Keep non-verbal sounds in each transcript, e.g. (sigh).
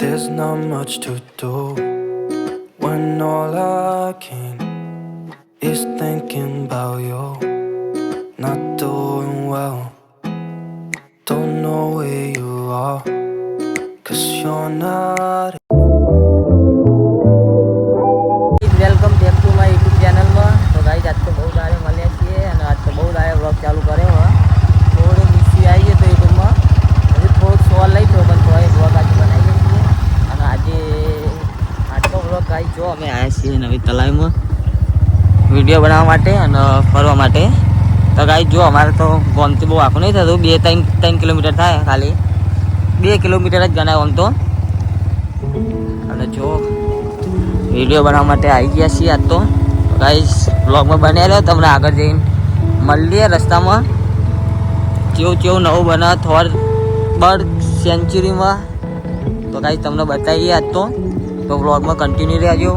There's not much to do when all I can is thinking about you. Not doing well, don't know where you are, cause you're not. Welcome back to my YouTube ચેનલમાં તો guys આજ તો બહુ દાડે છીએ નવી તલાઈમાં. Video બનાવવા માટે અને ફરવા માટે. તો ગાઈ જો અમારે તો ગોમથી બહુ આખું નહીં થતું. બે ત્રણ ત્રણ કિલોમીટર થાય ખાલી. બે કિલોમીટર જ ગણાય આમ તો. અને જો, વીડિયો બનાવવા માટે આવી ગયા છીએ આજ તો. ગાઈસ બ્લોગમાં બનેલો તમને આગળ જઈને મળીએ રસ્તામાં. કેવું કેવું નવું બને થોર બર્ડ સેન્ચુરીમાં તો ગાઈસ તમને બતાવીએ આજ તો. તો બ્લોગમાં કન્ટિન્યુ રહેજો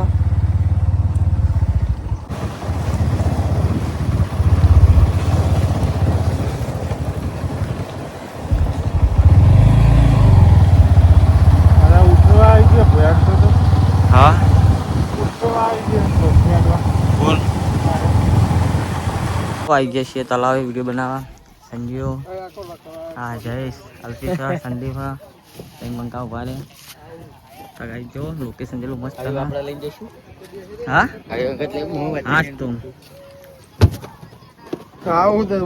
અરે ઉઠવા આવી ગયો ભેટ તો તો હા ઉઠવા આવી ગયો ભેટમાં. બોલ. આવી ગયા છીએ તલાવે વીડિયો બનાવવા. સંજીવ. હા જયેશ. અલ્પિતા સંદીપ કઈ મંગા ઊભા રે તો જો લોકેશન જેટલું મસ્ત આપણે લઈ જઈશું. હા? આવી વખત લઈ હું હા જ તું. આવું તો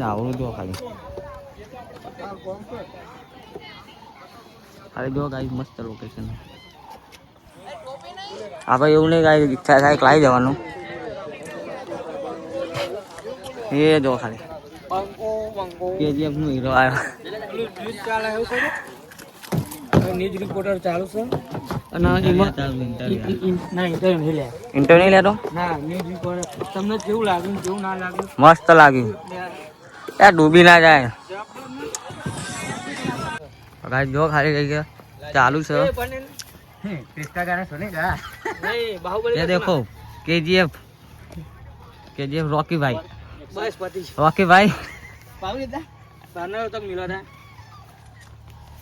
આવું. જો ખાલી. ખાલી જો ગાઈ મસ્ત લોકેશન આપણે એવું નહીં કાંઈ ઈચ્છા થાય લાવી જવાનું એ જો ખાલી. પંખો, પંખો. કેજીએફનું હીરો આવ્યો. ન્યૂઝ રિપોર્ટર ચાલુ છે. અને એમાં ઈ- ઈ- ના ઇન્ટરવ્યુ નહીં લે. ઇન્ટર નહીં લેતો? ના ન્યૂઝ રિપોર્ટર તમને કેવું લાગ્યું? કેવું ના લાગ્યું? મસ્ત લાગ્યું. યાર ડૂબી ના જાય. જો ખાલી ગઈ ગયા. ચાલુ છે. ક્રિસ્ટા ગાને સુને ગા નહીં બાહુબલી ये देखो केजीएफ केजीएफ रॉकी भाई બસ પતિ रॉकी भाई પાવી દા તને તો મિલો દા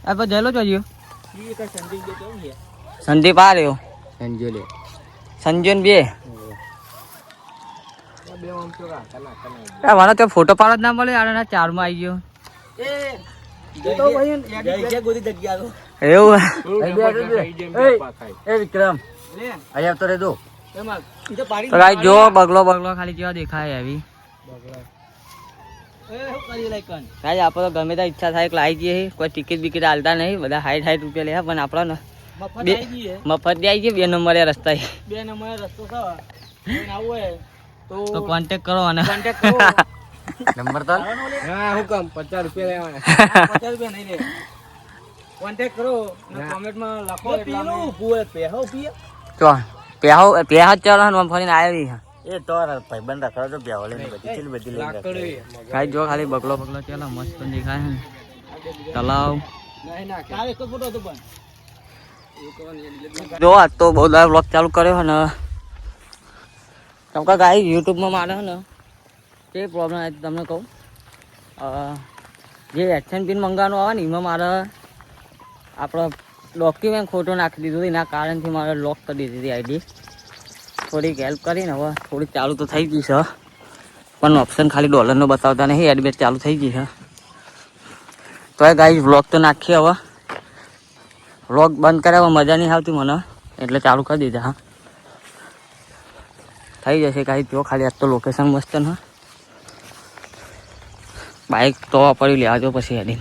अब जेलो चाहिए ઈ કઈ સંદીપ જે કેવું છે संदीप आ रहे हो સંજોલે संजन भी है બે ઓમ તો રા કલા કલા यार वहाँ तो फोटो पाड़ ना बोले यार ना चार में आई गयो એ તો ભાઈ જય જય ગોદી જગ્યા તો ઈચ્છા થાય લાવી દઈએ. કોઈ ટિકિટ બિકિટ હાલતા નહીં. બધા હાઈટ હાઈટ રૂપિયા લે પણ આપણો મફત દે આવી બે નંબરે રસ્તા તો કોન્ટેક કરો અને (laughs) નંબર તો હા હું કામ? પચાસ રૂપિયા લેવાના. (laughs) પચાસ રૂપિયા નહીં કોન્ટેક્ટ કરો અને કોમેન્ટમાં લખો એટલે અમે પેહો પીએ તો પેહો પેહા ચાલો ને ફરીને આવી એ તો રાખો તો લઈને બધી ચીલ બધી લઈને રાખો. રહી જો ખાલી બગલો બગલો ચાલો મસ્ત દેખાય છે ને તલાવ. નહીં ના તારે એક ફોટો હતો પણ. જો આજ તો બહુ દાર વ્લોગ ચાલુ કર્યો ને. તમે કે ગાઈ યુટ્યુબમાં મારે ને તે પ્રોબ્લેમ આવે તમને કહું. જે એક્શન પિન મંગાવવાનું આવે ને એમાં મારે આપણો ડોક્યુમેન્ટ ખોટું નાખી દીધું એના કારણથી મારે લોક કરી દીધી હતી આઈડી થોડીક હેલ્પ કરીને હવે થોડીક ચાલુ તો થઈ ગઈ છે. પણ ઓપ્શન ખાલી ડોલરનો બતાવતા નહીં એડબેટ ચાલુ થઈ ગઈ છે. તો એ ગાઈ વ્લોગ તો નાખીએ હવે. વ્લોગ બંધ કર્યા મજા નહીં આવતી મને, એટલે ચાલુ કરી દીધા, હા. થઈ જશે કાંઈ જો ખાલી આજ તો લોકેશન મસ્ત ને બાઇક તો પડી લેવા જો પછી હેડી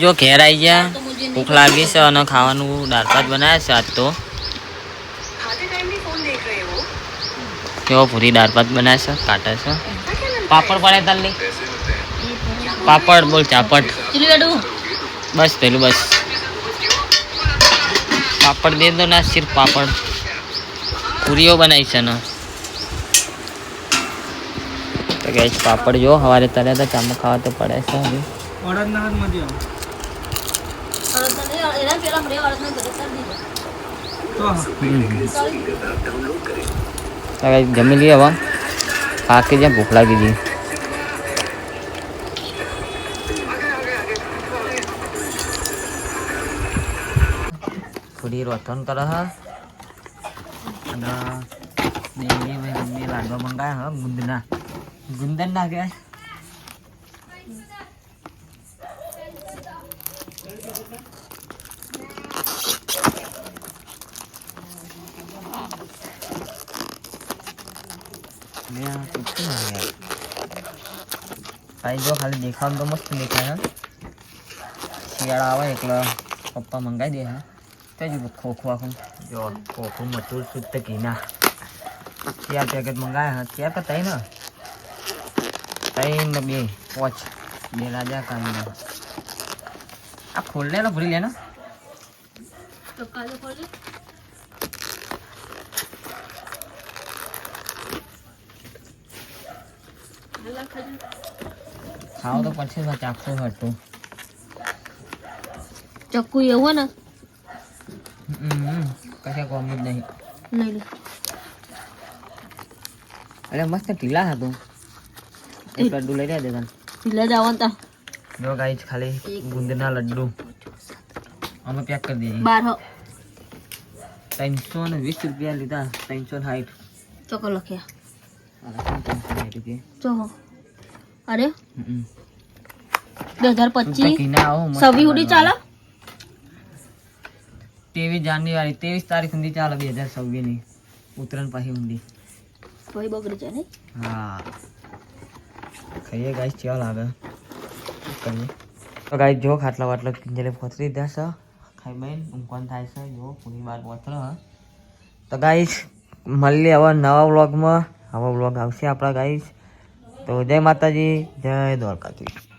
જો ઘેર આવી ગયા ભૂખ લાગી છે અને ખાવાનું દાળ ભાત બનાવ્યા છે આજ તો. કેવો પૂરી દાળ ભાત બનાવે છે કાટા છે. પાપડ પડે તલ્લી પાપડ બોલ ચાપડ બસ પેલું બસ. પાપડ દે દો ના સિર્ફ પાપડ. પૂરીઓ બનાવી છે ને. તો કે પાપડ જો સવારે તળ્યા હતા ચામો ખાવા તો પડે છે હવે જમી લઈએ હવે. પાકી જ્યાં ભૂખ લાગી હતી. થોડી રોથન કરે હા. અને મેં ગમે લાડવા મંગાયા હા ગુંદના. ગુંદન ના કહેવાય લે આ કેટલું મંગાયા? ભાઈ જો ખાલી દેખાવાનું તો મસ્ત દેખાય હા શિયાળા આવે એટલે પપ્પા મંગાવી દે હા તે જ ખોખું આખું જો ખોખું મથુર શુદ્ધ ઘીના ચાર પેકેટ મંગાયા હા ચાર તો તઈ ને તઈ ને બે પોચ બે રાજા કાંદા આ ખોલ લે ને ભૂલી લે ને ખાવ તો પછી ચાખું હતું. ચક્કુ એવું ને? કશે કોમ જ નહીં. નહીં અરે મસ્ત ઢીલા હતું. એક લડ્ડુ લઈ રહ્યા દેતા ઢીલા જ આવન તા જો ગાઈસ ખાલી ગુંદના લડ્ડુ અમે પેક કરી દઈએ. બાર હો. ત્રણસો ને વીસ રૂપિયા લીધા ત્રણસો ને સાઠ. ચોકો લખ્યા. અરે? બે હજાર પચીસ? ઘીના આવો મસ્ત છવ્વીસ સુધી ચાલે? ત્રેવીસ જાન્યુઆરી ત્રેવીસ તારીખ સુધી ચાલે બે હજાર છવ્વીસની ઉત્તરાયણ પછી ઊંડી ભાઈ બગડી જાય ને હા. ખાઈએ ગાઈસ કેવા લાગે? કરીએ? તો ગાઈસ જો ખાટલા વાટલા કિંજલે ફોતરી દીધા છે. ખાઈ બેન ઊંઘવાનું થાય છે. જો પૂરી બાર હા. તો ગાઈસ મળીએ હવે નવા વ્લોગમાં. આવા વ્લોગ આવશે આપણા ગાઈસ તો જય માતાજી જય દ્વારકાધીશ.